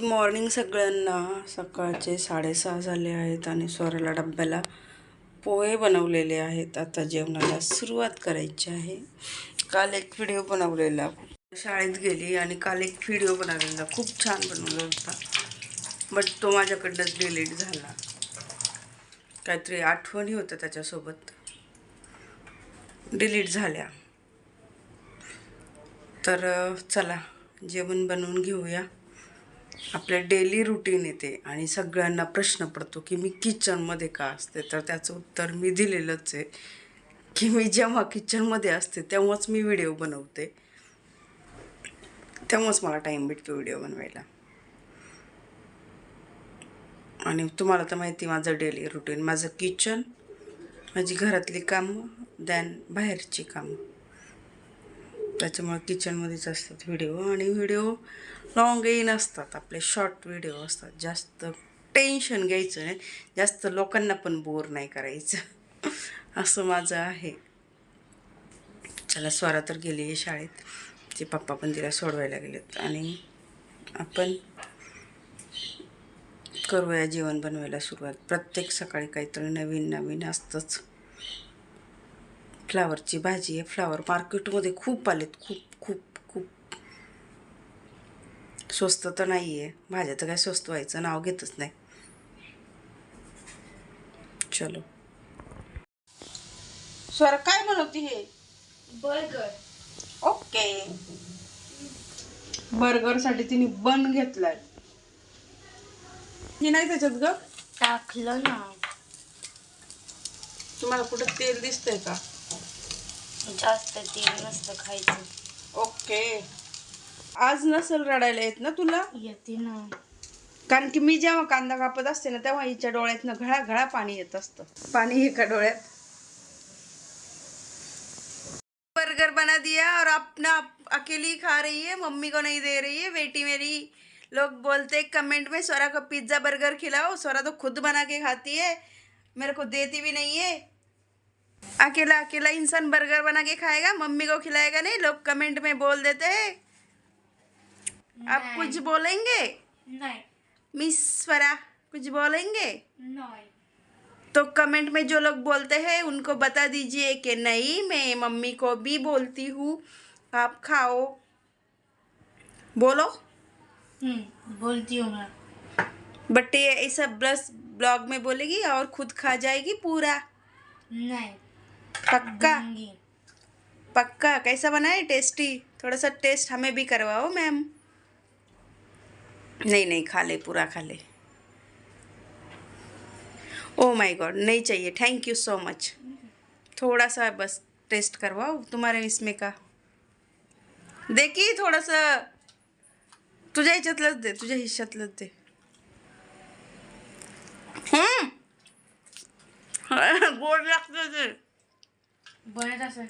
Good morning सगळ्यांना. सकाळचे साडेसहा झाले आहेत आणि स्वराला डब्याला पोहे बनवलेले आहेत. आता जेवणाला सुरुवात करायची आहे. काल एक व्हिडिओ बनवलेला. शाळेत गेली आणि काल एक व्हिडिओ बनवलेला. खूप छान बनवला होता. बट तो माझ्याकडनंच डिलीट झाला. काहीतरी आठवणी होत्या त्याच्यासोबत. डिलीट झाल्या. तर चला जेवण बनवून घेऊया. आपल्या डेली रुटीन येते आणि सगळ्यांना प्रश्न पडतो की मी किचनमध्ये का असते? तर त्याचं उत्तर मी दिलेलंच आहे की मी जेव्हा किचनमध्ये असते तेव्हाच मी व्हिडिओ बनवते. तेव्हाच मला टाईम भेटतो व्हिडिओ बनवायला. आणि तुम्हाला तर माहिती आहे माझं डेली रुटीन माझं किचन माझी घरातली कामं दॅन बाहेरची कामं. त्याच्यामुळे किचनमध्येच असतात व्हिडिओ आणि व्हिडिओ लॉंगही नसतात. आपले शॉर्ट व्हिडिओ असतात. जास्त टेन्शन घ्यायचं नाही. जास्त लोकांना पण बोर नाही करायचं. असं माझं आहे. चला स्वरा तर गेली आहे शाळेत. ते पप्पा पण तिला सोडवायला गेलेत. आणि आपण करूया जेवण बनवायला सुरुवात. प्रत्येक सकाळी काहीतरी नवीन नवीन असतंच. फ्लावरची भाजी आहे. फ्लावर मार्केटमध्ये खूप आलेत. खूप खूप खूप. स्वस्त तर नाही आहे भाज्या तर काय स्वस्त व्हायचं नाव घेतच नाही. चलो. स्वर काय बनवते हे बर्गर. ओके. बर्गरसाठी तिने बन घेतलाय. ही नाही त्याच्यात ग? टाकलं ना. तुम्हाला कुठं तेल दिसतंय का? जास्त तेल नसतं खायचं. ओके. आज नसल रडायला येत ना तुला? येते ना. कारण की मी जेव्हा कांदा कापत असते ना तेव्हा हिच्या डोळ्यातनं घळा घळा पाणी येत असतं. पाणी एका डोळ्यात. बर्गर बना दिया और अपना अकेली खा रही है मम्मी को नहीं दे रही है बेटी मेरी। लोग बोलते हैं कमेंट में स्वरा को पिज्ज़ा बर्गर खिलाओ स्वरा तो खुद बना के खाती है मेरे को देती भी नहीं है। अकेला अकेला इंसान बर्गर बना के खाएगा मम्मी को खिलाएगा नहीं लोग कमेंट में बोल देते हैं। आप कुछ बोलेंगे? नाही। मिस स्वरा कुछ बोलेंगे? नाही। तो कमेंट में जो लोग बोलते हैं उनको बता दीजिए कि नहीं मैं मम्मी को भी बोलती हूँ आप खाओ। बोलो। बोलती हूँ मैं। बट ये ऐसा ब्लस ब्लॉग में बोलेगी और खुद खा जाएगी पूरा। नहीं। पक्का? पक्का? कैसा बना है? टेस्टी थोड़ा सा टेस्ट हमें भी करवाओ मैम नहीं नहीं खा ले पूरा खा ले। ओ माय गॉड नहीं चाहिए। थैंक यू सो मच थोड़ा सा बस टेस्ट करवाओ तुम्हारे इसमें का। देखी थोड़ा सा। तुझ्या ह्याच्यातलंच दे तुझ्या हिश्श्यातलंच दे। हम्म. गोड लागतं ते बरं असं.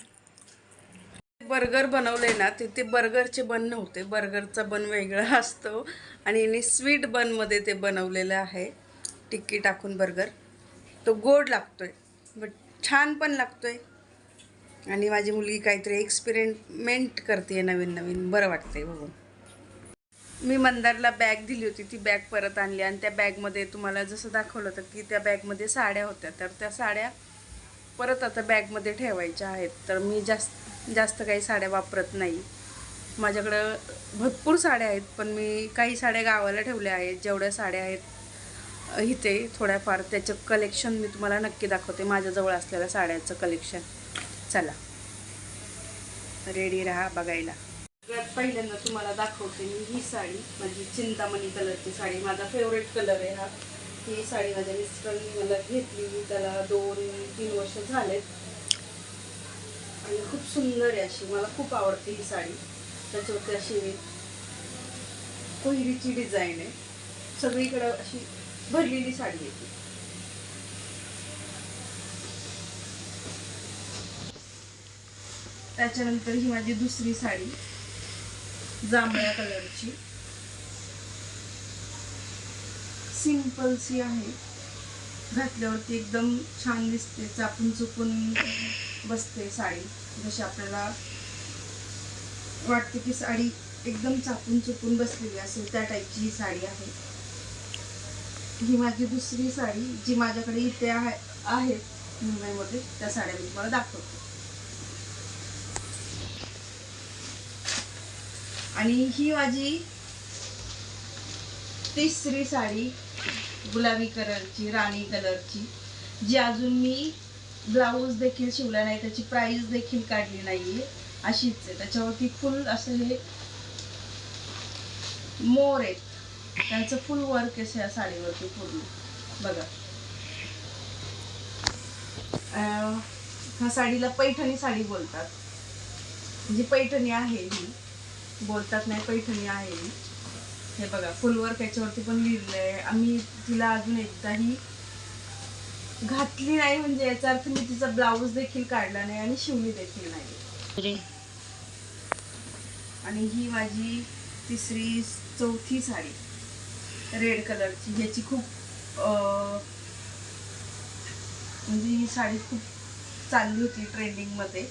बर्गर बनवले ना तिथे बर्गरचे बन नव्हते. बर्गरचा बन वेगळा असतो आणि यांनी स्वीट बनमध्ये ते बनवलेलं आहे. टिक्की टाकून बर्गर. तो गोड लागतोय बट छान पण लागतोय. आणि माझी मुलगी काहीतरी एक्सपेरिमेंट करते नवीन नवीन. बरं वाटतंय बघून. मी मंदारला बॅग दिली होती. ती बॅग परत आणली आणि त्या बॅगमध्ये तुम्हाला जसं दाखवलं होतं की त्या बॅगमध्ये साड्या होत्या. तर त्या साड्या परत आता बॅगमध्ये ठेवायच्या आहेत. तर मी जास्त जास्त काही साड्या वापरत नाही. माझ्याकडं भरपूर साड्या आहेत पण मी काही साड्या गावाला ठेवल्या आहेत. जेवढ्या साड्या आहेत इथे थोड्याफार. त्याचं कलेक्शन मी तुम्हाला नक्की दाखवते. माझ्याजवळ असलेल्या साड्याचं कलेक्शन चला. रेडी राहा बघायला. सगळ्यात पहिल्यांदा तुम्हाला दाखवते मी ही साडी. माझी चिंतामणी कलरची साडी. माझा फेवरेट कलर आहे हा. ही साडी माझ्या मिस्टरांनी मला घेतली. त्याला दोन तीन वर्ष झालेत. आणि खूप सुंदर आहे अशी. मला खूप आवडते ही साडी. त्याच्यावरती अशी कोहिरीची डिझाईन आहे. सगळीकडं अशी भरलेली साडी आहे ती. त्याच्यानंतर ही माझी दुसरी साडी जांभळ्या कलरची. सिंपलची आहे. घातल्यावरती एकदम छान दिसते. चापून चुकून बसते साडी. जशी आपल्याला वाटते की साडी एकदम चापून चुपून बसलेली असेल त्या टाईपची ही साडी आहे. ही माझी दुसरी साडी जी माझ्याकडे इथे आहे आहेत मुंबईमध्ये त्या साड्या मी तुम्हाला दाखवते. आणि ही माझी तिसरी साडी गुलाबी कलरची राणी कलरची. जी अजून मी ब्लाऊज देखील शिवला नाही त्याची प्राईज देखील काढली नाहीये. अशीच आहे. त्याच्यावरती फुल असं हे मोर आहेत. त्यांचं फुल वर्क आहे या साडीवरती पूर्ण. बघा. अं, ह्या साडीला पैठणी साडी बोलतात. जी पैठणी आहे ही. बोलतात नाही पैठणी आहे ही. हे बघा फुलवर्क याच्यावरती पण लिहिलेलं आहे आम्ही तिला अजून एकदाही घातली नाही म्हणजे याचा अर्थ मी तिचा ब्लाऊज देखील काढला नाही आणि शिवली देखील नाही. आणि ही माझी तिसरी चौथी साडी रेड कलरची ह्याची खूप म्हणजे ही साडी खूप चालली होती ट्रेंडिंगमध्ये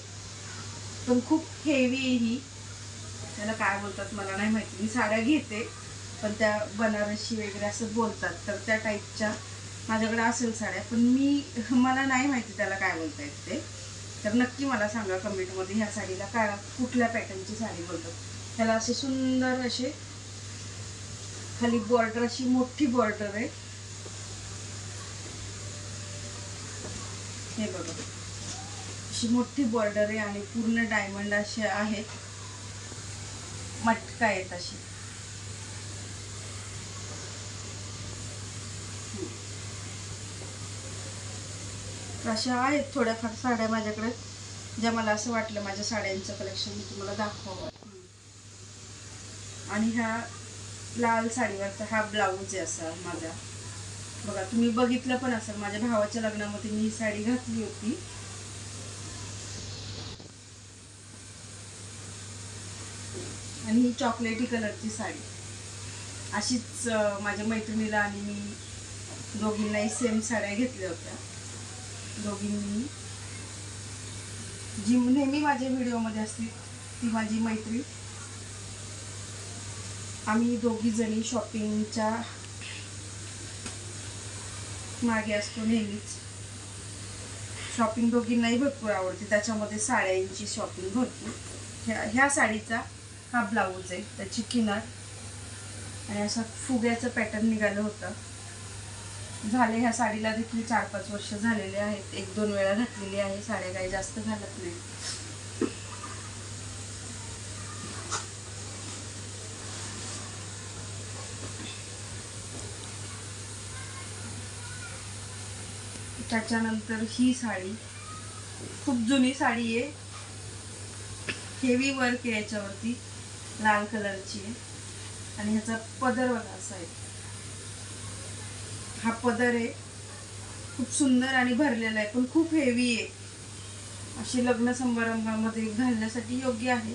पण खूप हेवी आहे ही. त्याला काय बोलतात मला नाही माहिती. मी साड्या घेते. पण त्या बनारसी वगैरे असं बोलतात. तर त्या टाईपच्या माझ्याकडे असेल साड्या. पण मी मला नाही माहिती त्याला काय बोलता येत ते. तर नक्की मला सांगा कमेंटमध्ये ह्या साडीला काय कुठल्या पॅटर्नची साडी बोलतात. त्याला असे सुंदर असे खाली बॉर्डर अशी मोठी बॉर्डर आहे. हे बघा. अशी मोठी बॉर्डर आहे आणि पूर्ण डायमंड असे आहेत मटका आहेत अशी. तर अशा आहेत थोड्याफार साड्या माझ्याकडे ज्या मला असं वाटलं माझ्या साड्यांचं कलेक्शन मी तुम्हाला दाखवावं. आणि ह्या लाल साडीवरचा हा ब्लाऊज आहे असा माझा. बघा तुम्ही बघितलं पण असेल माझ्या भावाच्या लग्नामध्ये मी ही साडी घातली होती. आणि ही चॉकलेटी कलरची साडी. अशीच माझ्या मैत्रिणीला आणि मी दोघींनाही सेम साड्या घेतल्या होत्या. दोघींनी. जी नेहमी माझ्या व्हिडिओमध्ये असते ती माझी मैत्री आम्ही दोघीजणी शॉपिंगच्या मागे असतो नेहमीच. शॉपिंग दोघींनाही भरपूर आवडते. त्याच्यामध्ये साड्यांची शॉपिंग भरपूर. ह्या ह्या साडीचा हा ब्लाऊज आहे. त्याची किनार. आणि असा फुग्याचं पॅटर्न निघालं होतं. झाले ह्या साडीला देखील चार पाच वर्ष झालेले आहेत. एक दोन वेळा घातलेली आहे. साड्या काही जास्त घालत नाही. त्याच्यानंतर ही साडी. खूप जुनी साडी आहे. हेवी वर्क आहे याच्यावरती. लाल कलरची आहे. आणि ह्याचा पदर बघा असा आहे. हा पदर आहे. खूप सुंदर आणि भरलेला आहे पण खूप हेवी आहे. अशी लग्न समारंभामध्ये घालण्यासाठी योग्य आहे.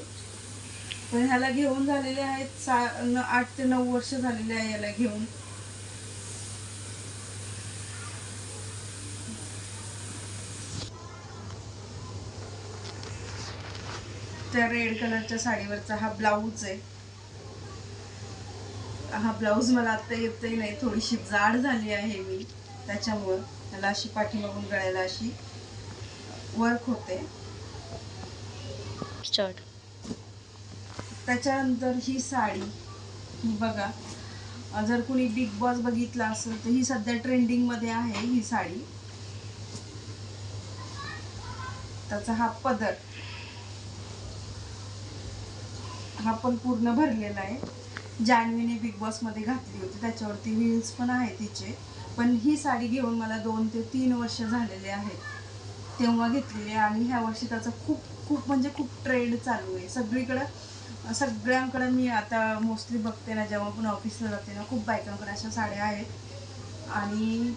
पण ह्याला घेऊन झालेले आहेत सा न आठ ते नऊ वर्ष झालेले आहे याला घेऊन. त्या रेड कलरच्या साडीवरचा हा ब्लाऊज आहे. हा ब्लाऊज मला आता येतही नाही थोडीशी जाड झाली आहे मी. त्याच्यामुळं त्याला अशी पाठीमागून गळ्याला अशी वर्क होते. त्याच्यानंतर ही साडी. ही बघा. जर कुणी बिग बॉस बघितला असेल तर ही सध्या ट्रेंडिंगमध्ये आहे ही साडी. त्याचा हा पदर. हा पण पूर्ण भरलेला आहे. जान्हवीने बिग बॉसमध्ये घातली होती. त्याच्यावरती व्हील्स पण आहे तिचे. पण ही साडी घेऊन मला दोन ते तीन वर्ष झालेले आहेत. तेव्हा घेतलेली आहे आणि ह्या वर्षी त्याचा खूप खूप म्हणजे खूप ट्रेंड चालू आहे. सगळीकडं सगळ्यांकडे मी आता मोस्टली बघते ना जेव्हा पण ऑफिसला जाते ना खूप बायकांकडे अशा साड्या आहेत. आणि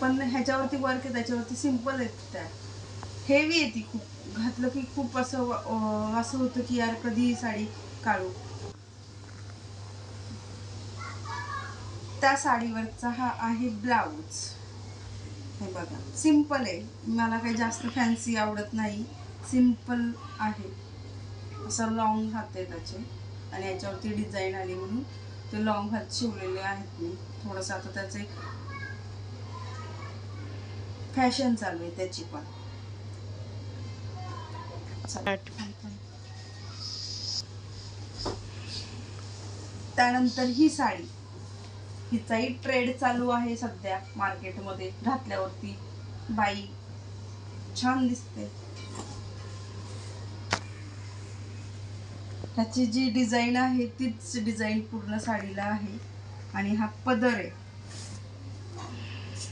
पण ह्याच्यावरती वर्क आहे त्याच्यावरती सिंपल आहेत त्या. हेवी आहे ती खूप. घातलं की खूप असं असं होतं की यार कधी ही साडी काढू? त्या साडीवरचा हा आहे ब्लाऊज. हे बघा. सिंपल आहे. मला काही जास्त फॅन्सी आवडत नाही. सिंपल आहे. असं लॉंग हात आहे त्याचे. आणि याच्यावरती डिझाईन आली म्हणून ते लॉंग हात शिवलेले आहेत मी. थोडंसं आता त्याचे फॅशन चालू आहे त्याची पण. त्यानंतर ही साडी. हिचाही ट्रेड चालू आहे सध्या मार्केटमध्ये घातल्यावरती. बाई छान दिसते. ह्याची जी डिझाईन आहे तीच डिझाईन पूर्ण साडीला आहे. आणि हा पदर आहे.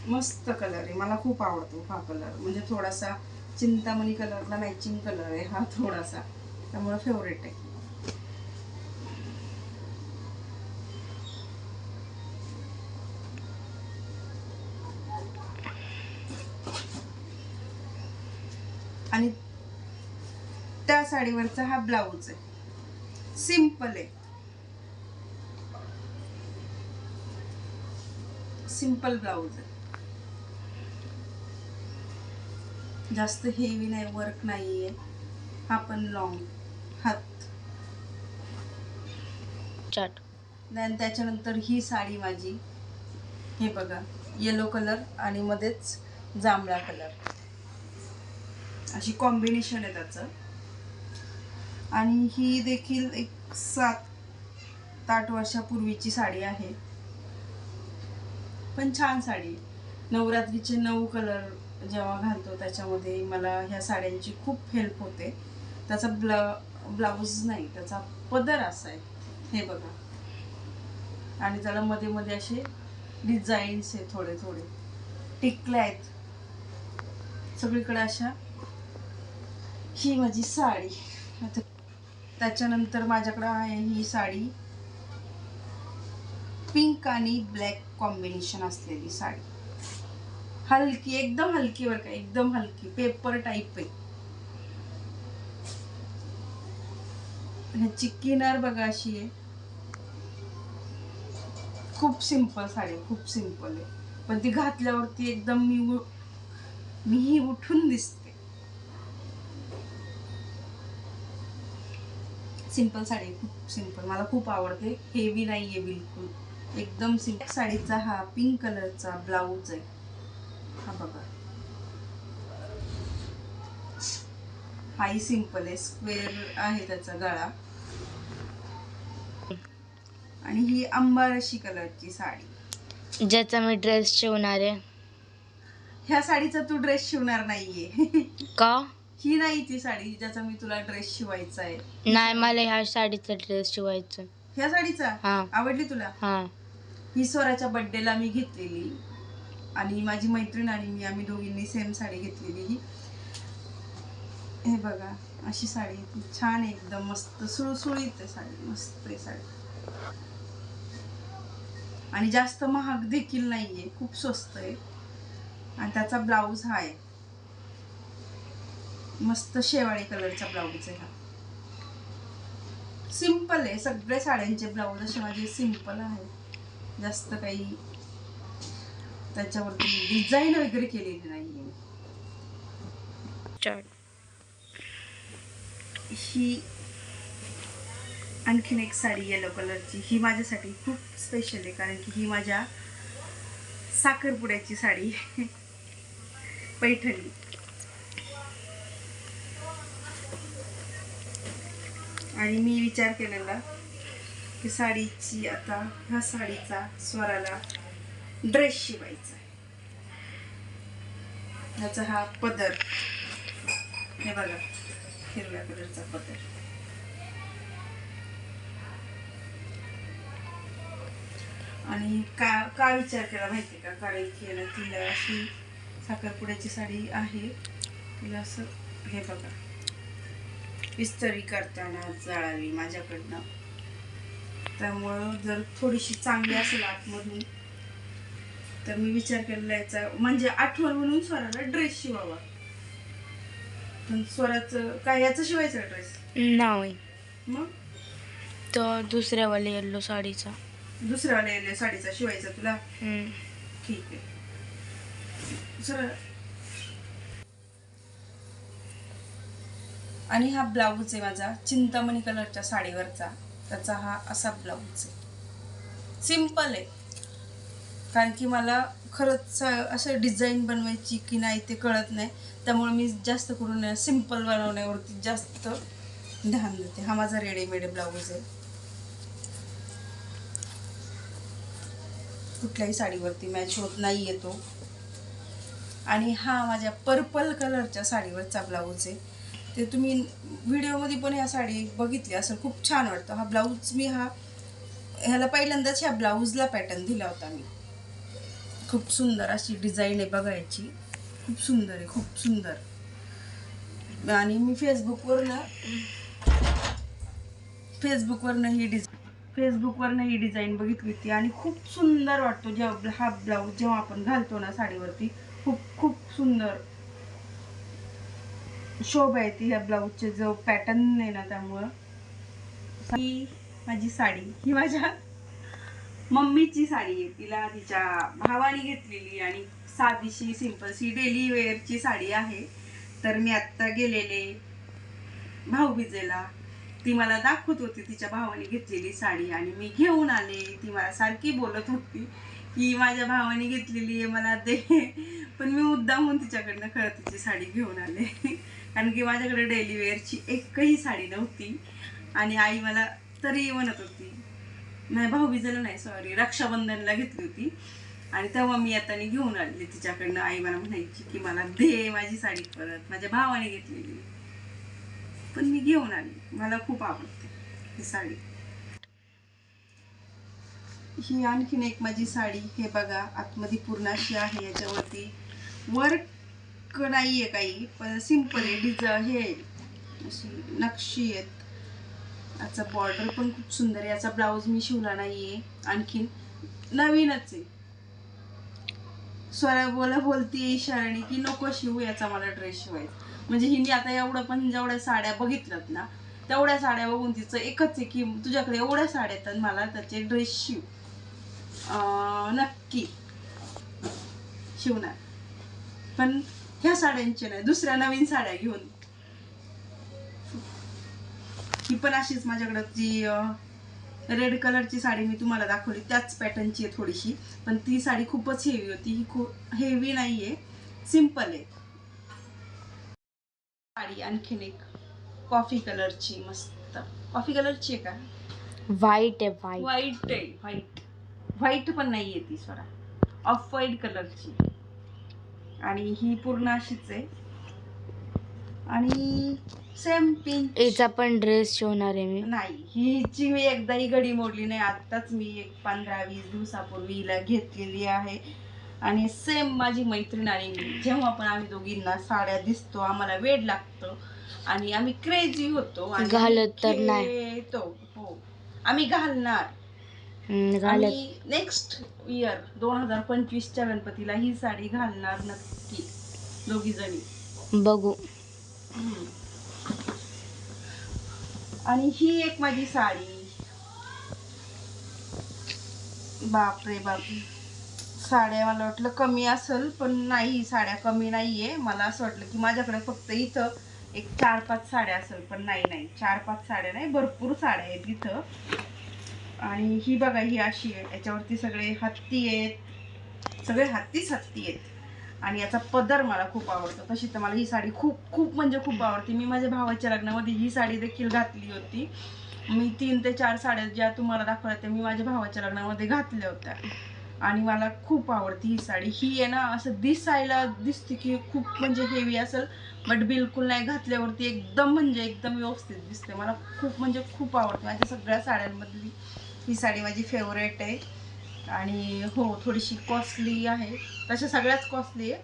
मस्त कलर आहे. मला खूप आवडतो हा कलर म्हणजे थोडासा चिंतामणी कलरला मॅचिंग कलर आहे हा थोडासा. त्यामुळे फेवरेट आहे आणि त्या साडीवरचा हा ब्लाऊज आहे. सिंपल आहे. सिंपल ब्लाऊज आहे. जास्त हेवी नाही वर्क नाहीये. हा पण लॉंग हात. चाट त्याच्यानंतर ही साडी माझी. हे बघा. येलो कलर आणि मध्येच जांभळा कलर अशी कॉम्बिनेशन आहे त्याचं. आणि ही देखील एक सात आठ वर्षापूर्वीची साडी आहे. पण छान साडी. नवरात्रीचे नऊ कलर जेव्हा घालतो त्याच्यामध्ये मला ह्या साड्यांची खूप हेल्प होते. त्याचा ब्ला ब्लाऊज नाही त्याचा पदर असा आहे. हे बघा. आणि त्याला मध्ये मध्ये असे डिझाईन्स आहे थोडे थोडे. टिकले आहेत. सगळीकडे अशा. ही माझी साडी. आता त्याच्यानंतर माझ्याकडे आहे ही साडी. पिंक आणि ब्लॅक कॉम्बिनेशन असलेली साडी. हलकी एकदम हलकी बरं का एकदम हलकी पेपर टाईप आहे. ह्याची किनार बघा अशी आहे. खूप सिंपल साडी आहे, खूप सिंपल आहे. पण ती घातल्यावरती एकदम मी मी उठून दिसते. सिंपल साडी खूप सिंपल. मला खूप आवडते. हेवी नाही आहे बिलकुल. एकदम सिंपल. साडीचा हा पिंक कलरचा ब्लाऊज आहे. हा बघा. हाही सिंपल आहे. स्क्वेअर आहे त्याचा गळा. आणि ही अंबारशी कलरची साडी. ज्याचा मी ड्रेस शिवणार आहे. ह्या साडीचा तू ड्रेस शिवणार नाहीये. का? ही नाही ती साडी ज्याचा मी तुला ड्रेस शिवायचा आहे. नाही मला ह्या साडीचा ड्रेस शिवायचा ह्या साडीचा? आवडली तुला? हा. ही स्वराच्या बर्थडेला मी घेतलेली. आणि माझी मैत्रीण आणि मी आम्ही दोघींनी सेम साडी घेतलेली ही. हे बघा अशी साडी आहे ती. छान आहे एकदम मस्त सुळसुळीत आहे साडी मस्त आहे साडी. आणि जास्त महाग देखील नाहीये खूप स्वस्त आहे. आणि त्याचा ब्लाऊज हा आहे. मस्त शेवाळी कलरचा ब्लाऊज आहे हा सिंपल आहे सगळे साड्यांचे ब्लाऊज असे माझे सिंपल आहेत. जास्त काही त्याच्यावरती डिझाईन वगैरे केलेली नाहीये. चाट ही आणखीन एक साडी येलो कलरची ही माझ्यासाठी खूप स्पेशल आहे कारण की ही माझ्या साखरपुड्याची साडी आहे. पैठणी. आणि मी विचार केलेला की साडीची आता ह्या साडीचा स्वराला ड्रेस शिवायचा आहे. ह्याचा हा पदर. हे बघा हिरव्या कलरचा पदर. आणि का का विचार केला माहिती का? कारण की ना तिला अशी साखरपुड्याची साडी आहे. तिला असं हे बघा. इस्त्री करताना जळाली माझ्याकडनं. त्यामुळं जर थोडीशी चांगली असेल आतमधून तर मी विचार केलेला याचा म्हणजे आठवण म्हणून स्वराला ड्रेस शिवावा. पण स्वराचं काय याचं शिवायचं ड्रेस नाही. मग? तो दुसऱ्यावाले येल्लो साडीचा. दुसऱ्यावाला येले साडीचा शिवायचा तुला. ठीक आहे. सर आणि हा ब्लाऊज आहे माझा चिंतामणी कलरच्या साडीवरचा. त्याचा हा असा ब्लाऊज आहे. सिंपल आहे. कारण की मला खरंच असं डिझाईन बनवायची की नाही ते कळत नाही. त्यामुळे मी जास्त करून सिंपल बनवण्यावरती जास्त ध्यान देते. हा माझा रेडीमेड ब्लाऊज आहे. कुठल्याही साडीवरती मॅच होत नाही येतो आणि हा माझ्या पर्पल कलरच्या साडीवरचा ब्लाऊज आहे. ते तुम्ही व्हिडिओमध्ये पण ह्या साडी बघितली असेल खूप छान वाटतं. हा ब्लाऊज मी हा ह्याला पहिल्यांदाच ह्या ब्लाऊजला पॅटर्न दिला होता मी. खूप सुंदर अशी डिझाईन आहे बघायची. खूप सुंदर आहे खूप सुंदर. आणि मी फेसबुकवरनं फेसबुकवरनं ही डिझाईन फेसबुकवरनं ही डिझाईन बघितली होती आणि खूप सुंदर वाटतो जेव्हा हा ब्लाऊज जेव्हा आपण घालतो ना साडीवरती खूप खूप सुंदर. शोभा येते ह्या ब्लाऊजचे जो पॅटर्न आहे ना त्यामुळं. ही माझी साडी ही माझ्या मम्मीची साडी आहे. तिला तिच्या भावाने घेतलेली आणि साधीशी सिंपलशी डेली वेअरची साडी आहे. तर मी आत्ता गेलेले भाऊबीजेला. ती मला दाखवत होती तिच्या भावाने घेतलेली साडी. आणि मी घेऊन आले. ती मला सारखी बोलत होती की माझ्या भावाने घेतलेली आहे मला दे. पण मी मुद्दामून तिच्याकडनं खरं तिची साडी घेऊन आले. कारण की माझ्याकडे डेली वेअरची एकही साडी नव्हती. आणि आई मला तरी म्हणत होती नाही भाऊबीजेला नाही सॉरी रक्षाबंधनला घेतली होती. आणि तेव्हा मी आता घेऊन आले. तिच्याकडनं आई मला म्हणायची की मला दे माझी साडी परत माझ्या भावाने घेतलेली. पण मी घेऊन आली. मला खूप आवडते ही साडी. ही आणखीन एक माझी साडी. हे बघा आतमध्ये पूर्ण अशी आहे. याच्यावरती वर्क नाही आहे काही पण सिंपल आहे डिझ हे आहे. अशी नक्षी आहेत. याचा बॉर्डर पण खूप सुंदर आहे. याचा ब्लाऊज मी शिवला नाही आहे आणखीन नवीनच आहे. स्वरा बोला बोलतीये इशाराने की नको शिवू याचा मला ड्रेस शिवायचा. म्हणजे हिने आता एवढं पण जेवढ्या साड्या बघितल्यात ना तेवढ्या साड्या बघून तिचं एकच आहे की तुझ्याकडे एवढ्या साड्या आहेत मला त्याचे ड्रेस शिव. नक्की. शिवणार. पण ह्या साड्यांचे नाही दुसऱ्या नवीन साड्या घेऊन. ही पण अशीच माझ्याकडं जी रेड कलरची साडी मी तुम्हाला दाखवली. त्याच पॅटर्नची आहे थोडीशी. पण ती साडी खूपच हेवी होती. ही खूप हेवी नाही आहे सिंपल आहे. साडी आणखीन एक कॉफी कलरची मस्त. कॉफी कलरची आहे का? व्हाईट आहे व्हाईट व्हाईट आहे व्हाईट व्हाईट पण नाही आहे ती स्वरा ऑफ व्हाईट कलरची आणि ही पूर्ण अशीच आहे. आणि सेम पिंक याचा पण ड्रेस शिवणार आहे मी. नाही हिची मी एकदाही घडी मोडली नाही. आत्ताच मी एक पंधरा वीस दिवसापूर्वी हिला घेतलेली आहे. आणि सेम माझी मैत्रीण आणि मी. जेव्हा पण आम्ही दोघींना साड्या दिसतो आम्हाला वेळ लागतो. आणि आम्ही क्रेझी होतो आणि घालत तर नाही. घेतो हो. आम्ही घालणार. आणि नेक्स्ट इयर दोन हजार पंचवीसच्या गणपतीला ही साडी घालणार नक्की दोघी जणी. बघू. आणि ही एक माझी साडी. बापरे बाप. साड्या मला वाटलं कमी असेल पण नाही साड्या कमी नाहीये. मला असं वाटलं की माझ्याकडे फक्त इथं एक चार पाच साड्या असेल पण नाही नाही. चार पाच साड्या नाही भरपूर साड्या आहेत इथं. आणि ही बघा ही अशी आहे. याच्यावरती सगळे हत्ती आहेत. सगळे हत्तीच हत्ती आहेत. आणि याचा पदर मला खूप आवडतो. तशी तर मला ही साडी खूप खूप म्हणजे खूप आवडते. मी माझ्या भावाच्या लग्नामध्ये ही साडी देखील घातली होती. मी तीन ते चार साड्या ज्या तुम्हाला दाखवल्या त्या मी माझ्या भावाच्या लग्नामध्ये घातल्या होत्या. आणि मला खूप आवडती ही साडी. ही आहे ना असं दिसायला दिसते की खूप म्हणजे हेवी असेल बट बिलकुल नाही. घातल्यावरती एकदम म्हणजे एकदम व्यवस्थित दिसते. मला खूप म्हणजे खूप आवडते. माझ्या सगळ्या साड्यांमधली ही साडी माझी फेवरेट आहे. आणि हो थोडीशी कॉस्टली आहे. तशा सगळ्याच कॉस्टली आहे.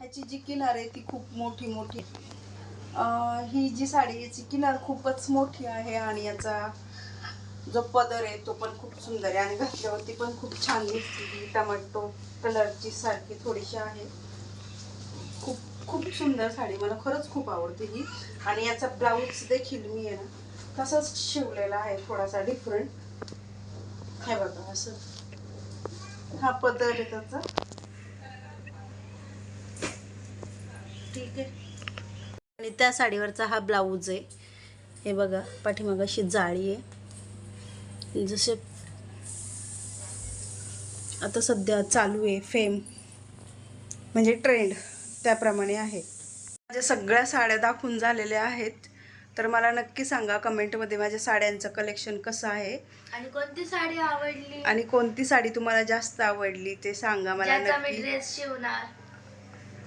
ह्याची जी किनार आहे ती खूप मोठी मोठी. ही जी साडी याची किनार खूपच मोठी आहे आणि याचा जो पदर आहे तो पण खूप सुंदर आहे. आणि घातल्यावरती पण खूप छान दिसते टमाटो कलरची सारखी थोडीशी आहे. खूप सुंदर साडी मला खरंच खूप आवडते ही. आणि याचा ब्लाऊज देखील मी आहे ना तसाच शिवलेला आहे थोडासा डिफरंट हे बघा असं. हा पदर आहे त्याचा. ठीक आहे. आणि त्या साडीवरचा हा ब्लाऊज आहे. हे बघा पाठीमाग अशी जाळी आहे. जसे आता सध्या चालू आहे फेम म्हणजे ट्रेंड त्याप्रमाणे आहे. माझ्या सगळ्या साड्या दाखवून झालेल्या आहेत. तर मला नक्की सांगा कमेंटमध्ये माझ्या साड्यांचं कलेक्शन कसं आहे. आणि कोणती साडी आवडली? आणि कोणती साडी तुम्हाला जास्त आवडली ते सांगा मला ज्याचा मी नक्की. ड्रेस शिवणार.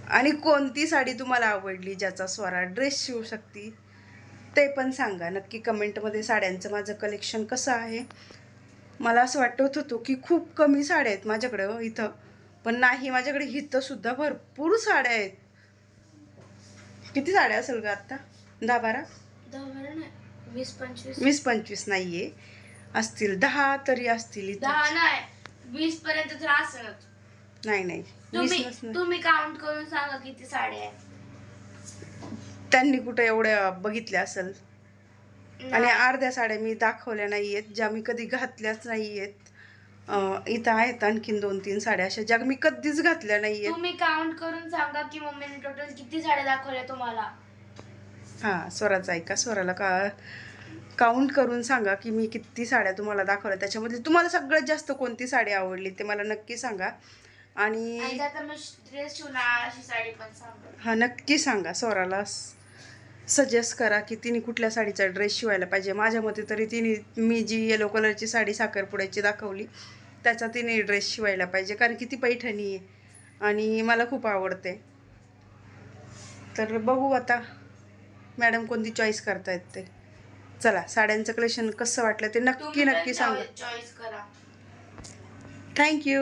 आणि कोणती साडी तुम्हाला आवडली ज्याचा स्वरा ड्रेस शिवू शकती ते पण सांगा. नक्की कमेंटमध्ये साड्यांचं माझं कलेक्शन कसं आहे. मला असं वाटत होतं की खूप कमी साड्या आहेत माझ्याकडे इथं. पण नाही माझ्याकडे इथं सुद्धा भरपूर साड्या आहेत. किती साड्या असेल का आत्ता? दहा बारा? वीस पंचवीस. वीस पंचवीस नाही आहे असतील दहा तरी असतील दहा नाही वीस पर्यंत तर नाही नाही. तुम्ही काउंट करून सांगा किती साड्या त्यांनी कुठं एवढ्या बघितल्या असेल? आणि अर्ध्या साड्या मी दाखवल्या नाही आहेत ज्या मी कधी घातल्याच नाही आहेत इथं आहेत आणखीन दोन तीन साड्या अशा ज्या मी कधीच घातल्या नाही आहेत तुम्ही काउंट करून सांगा की मम्मीने टोटल किती साड्या दाखवल्या तुम्हाला? हां स्वराचा ऐका स्वराला का काउंट करून सांगा की मी किती साड्या तुम्हाला दाखवल्या. त्याच्यामध्ये तुम्हाला सगळ्यात जास्त कोणती साडी आवडली ते मला नक्की सांगा. आणि हा नक्की सांगा. स्वराला सजेस्ट करा की तिने कुठल्या साडीचा ड्रेस शिवायला पाहिजे. माझ्या मते तरी तिने मी जी येलो कलरची साडी साखरपुड्याची दाखवली त्याचा तिने ड्रेस शिवायला पाहिजे कारण की ती पैठणी आहे आणि मला खूप आवडते. तर बघू आता मॅडम कोणती चॉईस करतायत ते. चला साड्यांचं कलेक्शन कसं वाटलं ते नक्की नक्की सांगा. चॉईस करा. थँक्यू